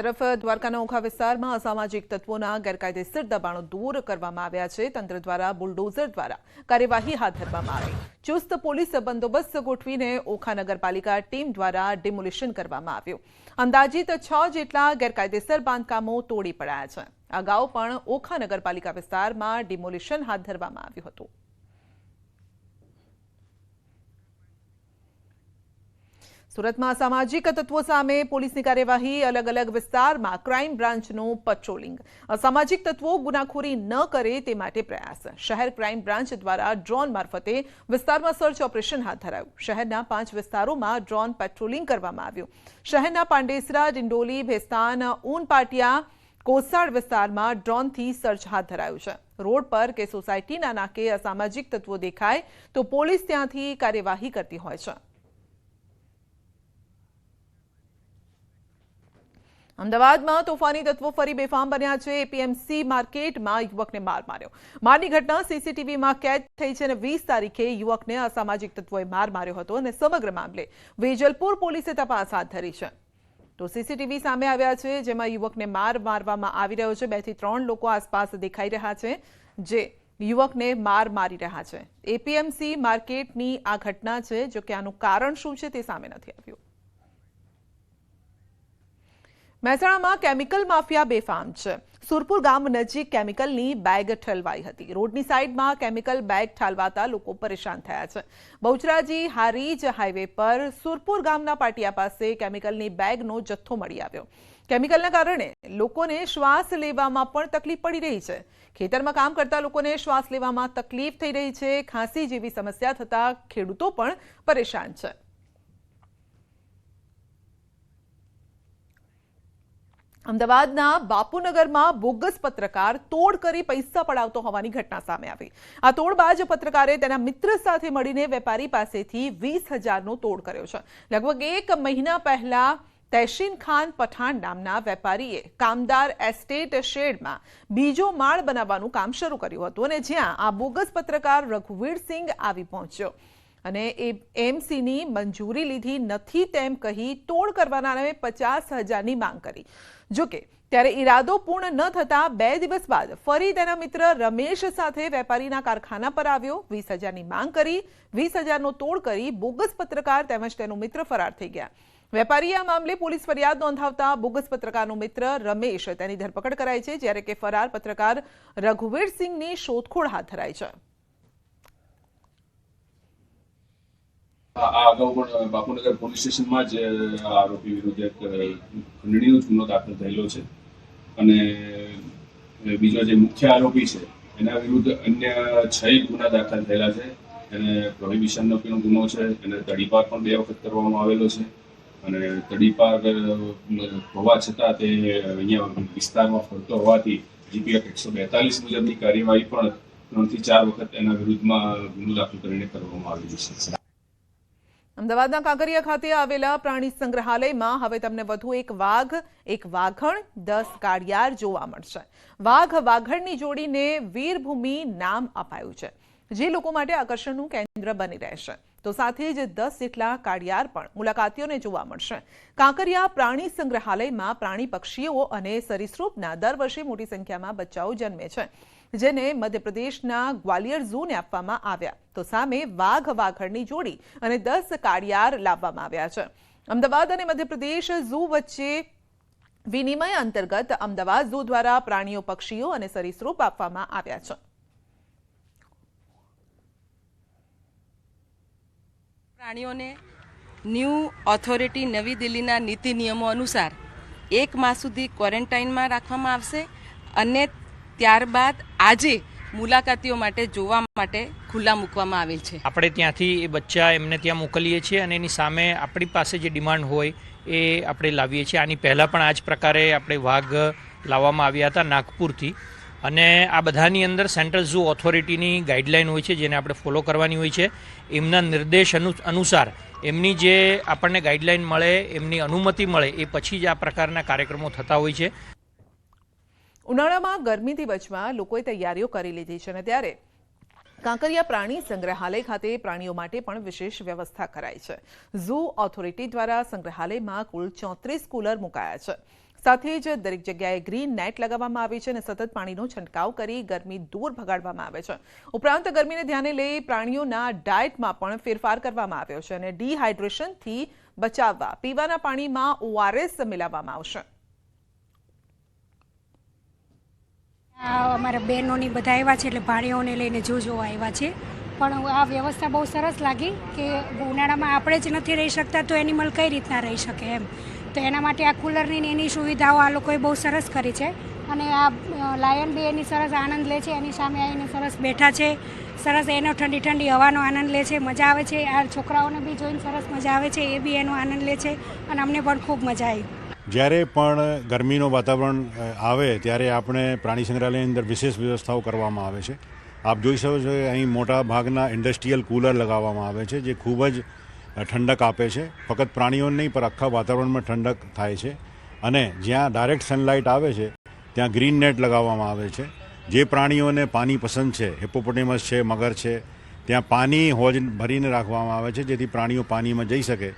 તરફ દ્વારકાના ઓખા વિસ્તારમાં અસામાજિક તત્વોના ગેરકાયદેસર દબાણો દૂર કરવામાં આવ્યા છે. તંત્ર દ્વારા બુલડોઝર દ્વારા કાર્યવાહી હાથ ધરવામાં આવી. ચુસ્ત પોલીસ બંદોબસ્ત ગોઠવીને ઓખા નગરપાલિકા ટીમ દ્વારા ડિમોલિશન કરવામાં આવ્યું. અંદાજિત છ જેટલા ગેરકાયદેસર બાંધકામો તોડી પડાયા છે. અગાઉ પણ ઓખા નગરપાલિકા વિસ્તારમાં ડિમોલિશન હાથ ધરવામાં આવ્યું હતું. સુરતમાં સામાજિક તત્વો સામે પોલીસની કાર્યવાહી અલગ અલગ વિસ્તારમાં ક્રાઇમ બ્રાન્ચનું પેટ્રોલિંગ અસામાજિક તત્વો ગુનાખોરી ન કરે તે માટે પ્રયાસ. શહેર ક્રાઇમ બ્રાન્ચ દ્વારા ડ્રોન મારફતે વિસ્તારમાં સર્ચ ઓપરેશન હાથ ધરાયું. શહેરના પાંચ વિસ્તારોમાં ડ્રોન પેટ્રોલિંગ કરવામાં આવ્યું. શહેરના પાંડેસરા, ડિંડોલી, ભેસ્તાન ઊનપાટિયા કોસાડ વિસ્તારમાં ડ્રોનથી સર્ચ હાથ ધરાયું છે. રોડ પર કે સોસાયટીના નાકે અસામાજિક તત્વો દેખાય તો પોલીસ ત્યાંથી કાર્યવાહી કરતી હોય છે. અમદાવાદમાં તોફાની તત્વો ફરી બેફામ બન્યા છે. એપીએમસી માર્કેટમાં યુવકને માર માર્યો. મારની ઘટના સીસીટીવીમાં કેદ થઈ છે અને વીસ તારીખે યુવકને અસામાજિક તત્વોએ માર માર્યો હતો અને સમગ્ર મામલે વેજલપુર પોલીસે તપાસ હાથ ધરી છે. તો સીસીટીવી સામે આવ્યા છે, જેમાં યુવકને માર મારવામાં આવી રહ્યો છે. બેથી ત્રણ લોકો આસપાસ દેખાઈ રહ્યા છે, જે યુવકને માર મારી રહ્યા છે. એપીએમસી માર્કેટની આ ઘટના છે, જો કે આનું કારણ શું છે તે સામે નથી આવ્યું. મહેસાણામાં કેમિકલ માફિયા બેફામ છે. સુરપુર ગામ નજીક કેમિકલની બેગ ઠલવાઈ હતી. રોડની સાઈડમાં કેમિકલ બેગ ઠાલવાતા લોકો પરેશાન થયા છે. બહુચરાજી હારીજ હાઈવે પર સુરપુર ગામના પાટિયા પાસે કેમિકલની બેગનો જથ્થો મળી આવ્યો. કેમિકલના કારણે લોકોને શ્વાસ લેવામાં પણ તકલીફ પડી રહી છે. ખેતરમાં કામ કરતા લોકોને શ્વાસ લેવામાં તકલીફ થઈ રહી છે. ખાંસી જેવી સમસ્યા થતા ખેડૂતો પણ પરેશાન છે. અમદાવાદના બાપુનગરમાં બોગસ પત્રકાર તોડ કરી પૈસા પડાવતો હોવાની ઘટના સામે આવી. આ તોડબાજ પત્રકારે તેના મિત્ર સાથે મળીને વેપારી પાસેથી વીસ હજારનો તોડ કર્યો છે. લગભગ એક મહિના પહેલા તૈશીન ખાન પઠાણ નામના વેપારીએ કામદાર એસ્ટેટ શેડમાં બીજો માળ બનાવવાનું કામ શરૂ કર્યું હતું અને જ્યાં આ બોગસ પત્રકાર રઘુવીરસિંહ આવી પહોંચ્યો. અને એ એમસીની મંજૂરી લીધી નથી તેમ કહી તોડ કરવાના નામે પચાસ હજારની માંગ કરી. જોકે, ત્યારે ઈરાદો પૂર્ણ ન થતાં બે દિવસ બાદ ફરી તેના મિત્ર રમેશ સાથે વેપારીના કારખાના પર આવ્યો. વીસ હજારની માંગ કરી, વીસ હજારનો તોડ કરી બોગસ પત્રકાર તેમજ તેનો મિત્ર ફરાર થઈ ગયા. વેપારીએ આ મામલે પોલીસ ફરિયાદ નોંધાવતા બોગસ પત્રકારનો મિત્ર રમેશ તેની ધરપકડ કરાઈ છે, જ્યારે કે ફરાર પત્રકાર રઘુવીરસિંહની શોધખોળ હાથ ધરાઈ છે. આ અગાઉ પણ બાપુનગર પોલીસ સ્ટેશનમાં જ આરોપી વિરુદ્ધ એક ખંડણીનો ગુનો દાખલ થયેલો છે. અને બીજો જે મુખ્ય આરોપી છે, એના વિરુદ્ધ અન્ય છ ગુના દાખલ થયેલા છે. એને પ્રોહિબિશનનો પણ ગુનો છે, એને તડીપાર પણ બે વખત કરવામાં આવેલો છે. અને તડીપાર હોવા છતાં તે અહીંયા વિસ્તારમાં ફરતો હોવાથી જીપીએફ એકસો બેતાલીસ મુજબની કાર્યવાહી પણ ત્રણથી ચાર વખત એના વિરુદ્ધમાં ગુનો દાખલ કરીને કરવામાં આવેલી છે. અમદાવાદના કાંકરિયા ખાતે આવેલા પ્રાણી સંગ્રહાલયમાં હવે તમને વધુ એક વાઘ, એક વાઘણ, દસ કાળિયાર જોવા મળશે. વાઘ, વાઘણની જોડીને વીરભૂમિ નામ અપાયું છે, જે લોકો માટે આકર્ષણનું કેન્દ્ર બની રહેશે. તો સાથે જ દસ જેટલા કાળિયાર પણ મુલાકાતીઓને જોવા મળશે. કાંકરિયા પ્રાણી સંગ્રહાલયમાં પ્રાણી પક્ષીઓ અને સરીસૃપના દર વર્ષે મોટી સંખ્યામાં બચ્ચાઓ જન્મે છે. જેને મધ્યપ્રદેશના ગ્વાલિયર ઝૂને આપવામાં આવ્યા. તો સામે વાઘ વાઘરની જોડી અને દસ કાળિયાર લાવવામાં આવ્યા છે. અમદાવાદ અને મધ્યપ્રદેશ ઝૂ વચ્ચે વિનિમય અંતર્ગત અમદાવાદ ઝૂ દ્વારા પ્રાણીઓ, પક્ષીઓ અને સરીસૃપ આપવામાં આવ્યા છે. પ્રાણીઓને ન્યૂ ઓથોરિટી નવી દિલ્હીના નીતિ નિયમો અનુસાર એક માસ સુધી ક્વોરન્ટાઇનમાં રાખવામાં આવશે. અને ત્યારબાદ આજે મુલાકાતીઓ માટે જોવા માટે ખુલ્લા મૂકવામાં આવેલ છે. આપણે ત્યાંથી એ બચ્ચા એમને ત્યાં મોકલીએ છીએ અને એની સામે આપણી પાસે જે ડિમાન્ડ હોય એ આપણે લાવીએ છીએ. આની પહેલાં પણ આ જ પ્રકારે આપણે વાઘ લાવવામાં આવ્યા હતા નાગપુરથી. અને આ બધાની અંદર સેન્ટ્રલ ઝૂ ઓથોરિટીની ગાઈડલાઇન હોય છે, જેને આપણે ફોલો કરવાની હોય છે. એમના નિર્દેશ અનુ, અનુસાર એમની જે આપણને ગાઈડલાઇન મળે, એમની અનુમતિ મળે, એ પછી જ આ પ્રકારના કાર્યક્રમો થતા હોય છે. ઉનાળામાં ગરમીથી બચવા લોકોએ તૈયારીઓ કરી લીધી છે અને ત્યારે કાંકરિયા પ્રાણી સંગ્રહાલય ખાતે પ્રાણીઓ માટે પણ વિશેષ વ્યવસ્થા કરાઈ છે. ઝૂ ઓથોરિટી દ્વારા સંગ્રહાલયમાં કુલ ચોત્રીસ કુલર મુકાયા છે. સાથે જ દરેક જગ્યાએ ગ્રીન નેટ લગાવવામાં આવી છે અને સતત પાણીનો છંટકાવ કરી ગરમી દૂર ભગાડવામાં આવે છે. ઉપરાંત ગરમીને ધ્યાને લઈ પ્રાણીઓના ડાયટમાં પણ ફેરફાર કરવામાં આવ્યો છે અને ડિહાઇડ્રેશનથી બચાવવા પીવાના પાણીમાં ઓઆરએસ મિલાવવામાં આવશે આ અમારા બહેનોની બધા આવ્યા છે એટલે ભાણીઓને લઈને જો જોવા આવ્યા છે. પણ આ વ્યવસ્થા બહુ સરસ લાગી કે ઉનાળામાં આપણે જ નથી રહી શકતા તો એનિમલ કઈ રીતના રહી શકે એમ. તો એના માટે આ કુલરની એની સુવિધાઓ આ લોકોએ બહુ સરસ કરી છે. અને આ લાયન બી એની સરસ આનંદ લે છે, એની સામે આવીને સરસ બેઠા છે. સરસ એનો ઠંડી ઠંડી હવાનો આનંદ લે છે, મજા આવે છે. આ છોકરાઓને બી જોઈને સરસ મજા આવે છે, એ બી એનો આનંદ લે છે. અને અમને પણ ખૂબ મજા આવી. જ્યારે પણ ગરમીનું વાતાવરણ આવે ત્યારે આપણે પ્રાણી સંગ્રહાલયની અંદર વિશેષ વ્યવસ્થાઓ કરવામાં આવે છે. આપ જોઈ શકો છો કે અહીં મોટા ભાગના ઇન્ડસ્ટ્રીયલ કુલર લગાવવામાં આવે છે, જે ખૂબ જ ઠંડક આપે છે. ફક્ત પ્રાણીઓને નહીં, પણ આખા વાતાવરણમાં ઠંડક થાય છે. અને જ્યાં ડાયરેક્ટ સનલાઇટ આવે છે, ત્યાં ગ્રીન નેટ લગાવવામાં આવે છે. જે પ્રાણીઓને પાણી પસંદ છે હિપોપોટેમસ છે, મગર છે ત્યાં પાણી હોજ ભરીને રાખવામાં આવે છે, જેથી પ્રાણીઓ પાણીમાં જઈ શકે.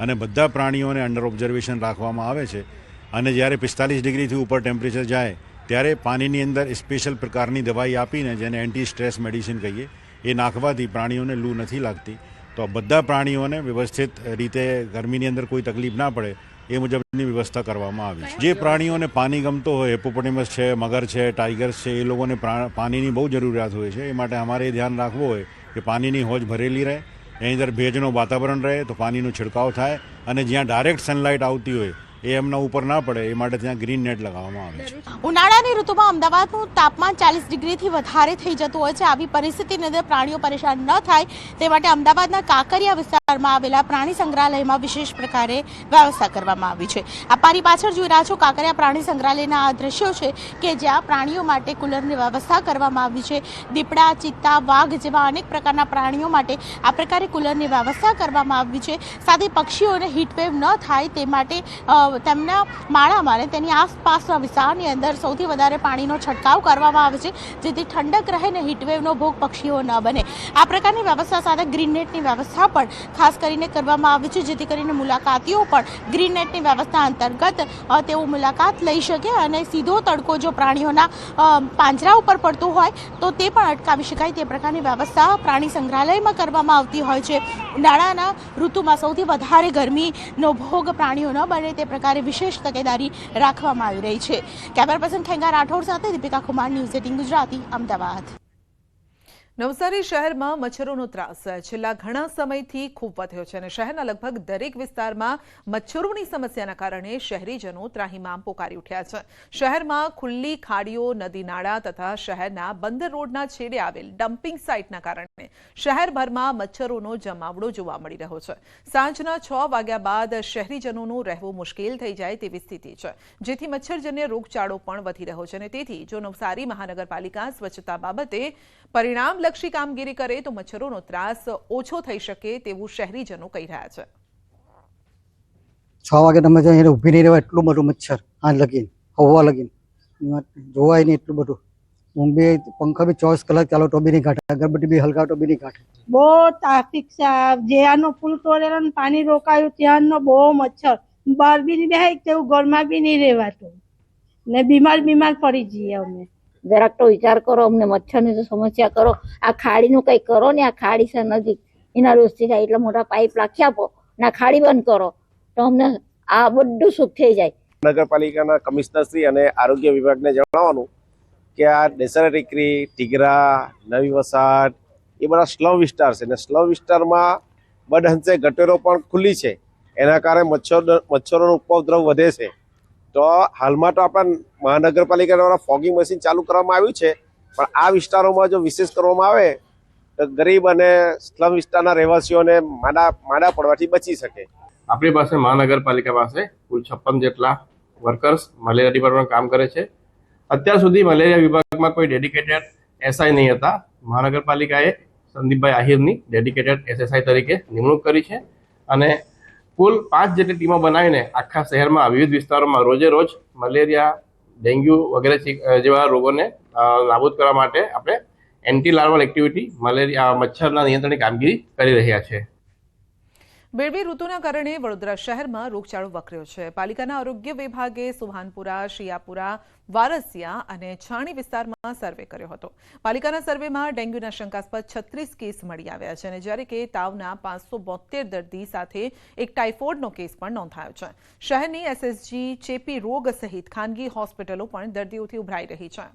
અને બધા પ્રાણીઓને અંડર ઓબ્ઝર્વેશન રાખવામાં આવે છે. અને જ્યારે પિસ્તાલીસ ડિગ્રીથી ઉપર ટેમ્પરેચર જાય, ત્યારે પાણીની અંદર સ્પેશિયલ પ્રકારની દવાઈ આપીને જેને એન્ટી સ્ટ્રેસ મેડિસિન કહીએ, એ નાખવાથી પ્રાણીઓને લૂ નથી લાગતી. તો બધા પ્રાણીઓને વ્યવસ્થિત રીતે ગરમીની અંદર કોઈ તકલીફ ના પડે, એ મુજબની વ્યવસ્થા કરવામાં આવી છે. જે પ્રાણીઓને પાણી ગમતો હોય હિપોપોટેમસ છે, મગર છે ટાઈગર્સ છે, એ લોકોને પાણીની બહુ જરૂરિયાત હોય છે. એ માટે અમારે ધ્યાન રાખવું હોય કે પાણીની હોજ ભરેલી રહે, એની અંદર ભેજનું વાતાવરણ રહે, તો પાણીનો છિડકાવ થાય અને જ્યાં ડાયરેક્ટ સનલાઇટ આવતી હોય, એ એમના ઉપર ના પડે, એ માટે ત્યાં ગ્રીન નેટ લગાવવામાં આવે છે. ઉનાળાની ઋતુમાં અમદાવાદનું તાપમાન ચાલીસ ડિગ્રીથી વધારે થઈ જતું હોય છે. આવી પરિસ્થિતિની અંદર પ્રાણીઓ પરેશાન ન થાય, તે માટે અમદાવાદના કાંકરિયા વિસ્તારમાં આવેલા પ્રાણી સંગ્રહાલયમાં વિશેષ પ્રકારે વ્યવસ્થા કરવામાં આવી છે. આ પારી પાછળ જોઈ રહ્યા છો, કાંકરિયા પ્રાણી સંગ્રહાલયના આ દ્રશ્યો છે કે જ્યાં પ્રાણીઓ માટે કુલરની વ્યવસ્થા કરવામાં આવી છે. દીપડા, ચિત્તા, વાઘ જેવા અનેક પ્રકારના પ્રાણીઓ માટે આ પ્રકારે કુલરની વ્યવસ્થા કરવામાં આવી છે. સાથે પક્ષીઓને હીટવેવ ન થાય તે માટે તેમના માળામાં અને તેની આસપાસના વિસ્તારની અંદર સૌથી વધારે પાણીનો છંટકાવ કરવામાં આવે છે, જેથી ઠંડક રહે ને હીટવેવનો ભોગ પક્ષીઓ ન બને. આ પ્રકારની વ્યવસ્થા સાથે ગ્રીન નેટની વ્યવસ્થા પણ ખાસ કરીને કરવામાં આવી છે, જેથી કરીને મુલાકાતીઓ પણ ગ્રીન નેટની વ્યવસ્થા અંતર્ગત તેઓ મુલાકાત લઈ શકે અને સીધો તડકો જો પ્રાણીઓના પાંજરા ઉપર પડતો હોય, તો તે પણ અટકાવી શકાય. તે પ્રકારની વ્યવસ્થા પ્રાણી સંગ્રહાલયમાં કરવામાં આવતી હોય છે. ઉનાળાના ઋતુમાં સૌથી વધારે ગરમીનો ભોગ પ્રાણીઓ ન બને, તે પ્રકારે વિશેષ તકેદારી રાખવામાં આવી રહી છે. કેમેરા પર્સન ખેંગા રાઠોડ સાથે દીપિકા કુમાર, ન્યૂઝ એટીન ગુજરાતી, અમદાવાદ. નવસારી શહેરમાં મચ્છરોનો ત્રાસ. છેલ્લા ઘણા સમયથી ખૂબ વધ્યો છે અને શહેરના લગભગ દરેક વિસ્તારમાં મચ્છરોની સમસ્યાના કારણે શહેરીજનો ત્રાહીમામ પોકારી ઉઠ્યા છે. શહેરમાં ખુલ્લી ખાડીઓ, નદી નાળા તથા શહેરના બંદર રોડના છેડે આવેલ ડમ્પિંગ સાઇટના કારણે શહેરભરમાં મચ્છરોનો જમાવડો જોવા મળી રહ્યો છે. સાંજના છ વાગ્યા બાદ શહેરીજનોનું રહેવું મુશ્કેલ થઈ જાય તેવી સ્થિતિ છે. જેથી મચ્છરજન્ય રોગચાળો પણ વધી રહ્યો છે અને તેથી જો નવસારી મહાનગરપાલિકા સ્વચ્છતા બાબતે પરિણામલક્ષી કામગીરી કરે તો મચ્છરોનો ત્રાસ ઓછો થઈ શકે તેવું શહેરીજનો કહી રહ્યા છે. છ વાગે તમે જો અહીંયા ઊભી નહીં રહેવાય એટલું બધું મચ્છર આ લગીન હવા લગીન. જોવાય નહીં એટલું બધું. ઊંઘ બી પંખા બી ચોવીસ કલાક ચાલો તો બી નહીં ઘાટે. અગરબત્તી બી હલગાવ તો બી નહીં ઘાટે. બહુ ટ્રાફિક છે. આ જ્યાંનો પુલ તોડેલો ને પાણી રોકાયું ત્યાંનો બહુ મચ્છર. બહાર બી નહીં બેહાય તેવું ઘરમાં બી નહીં રહેવાતું. ને બીમાર બીમાર પડી જઈએ અમે. જરાક તો વિચાર કરો, અમને મચ્છરની તો સમસ્યા કરો, આ ખાડીનું કંઈ કરો ને, આ ખાડી છે નજીક, એના રોજથી થાય, એટલા મોટા પાઇપ રાખી આપો ને ખાડી બંધ કરો, તો અમને આ બધું સુખ થઈ જાય. નગરપાલિકાના કમિશનરશ્રી અને આરોગ્ય વિભાગને જણાવવાનું કે આ દેસરા ટીકરી ટીગરા, નવી વસાહત, એ બધા સ્લમ વિસ્તાર છે. અને સ્લમ વિસ્તારમાં બદહંશે ગટરો પણ ખુલ્લી છે. એના કારણે મચ્છર, મચ્છરોનો ઉપદ્રવ વધે છે. તો હાલમાં તો આપણા મહાનગરપાલિકા દ્વારા ફોગિંગ મશીન ચાલુ કરવામાં આવ્યું છે. પણ આ વિસ્તારોમાં જો વિશેષ કરવામાં આવે, તો ગરીબ અને સ્લમ વિસ્તારના રહેવાસીઓને માડા માડા પડવાથી બચી શકે. આપણી પાસે મહાનગરપાલિકા પાસે કુલ છપ્પન જેટલા વર્કર્સ મલેરિયા ડિપાર્ટમેન્ટ કામ કરે છે. અત્યાર સુધી મલેરિયા વિભાગમાં કોઈ ડેડિકેટેડ એસઆઈ નહીં હતા. મહાનગરપાલિકાએ સંદીપભાઈ આહિરની ડેડિકેટેડ એસએસઆઈ તરીકે નિમણૂક કરી છે અને કુલ પાંચ જેટલી ટીમો બનાવીને આખા શહેરમાં, વિવિધ વિસ્તારોમાં રોજે રોજ મલેરિયા, ડેન્ગ્યુ વગેરે જેવા રોગોને નાબૂદ કરવા માટે આપણે એન્ટી લાર્વલ એક્ટિવિટી, મલેરિયા મચ્છરના નિયંત્રણની કામગીરી કરી રહ્યા છે. બેડવી ઋતુના કારણે વડોદરા શહેરમાં રોગચાળો વકર્યો છે. પાલિકાના આરોગ્ય વિભાગે સુભાનપુરા શિયાપુરા, વારસિયા અને છાણી વિસ્તારમાં સર્વે કર્યો હતો. પાલિકાના સર્વેમાં ડેન્ગ્યુના શંકાસ્પદ છત્રીસ કેસ મળી આવ્યા છે અને જ્યારે કે તાવના પાંચસો દર્દી સાથે એક ટાઇફોઇડનો કેસ પણ નોંધાયો છે. શહેરની એસએસજી ચેપી રોગ સહિત ખાનગી હોસ્પિટલો પણ દર્દીઓથી ઉભરાઈ રહી છે.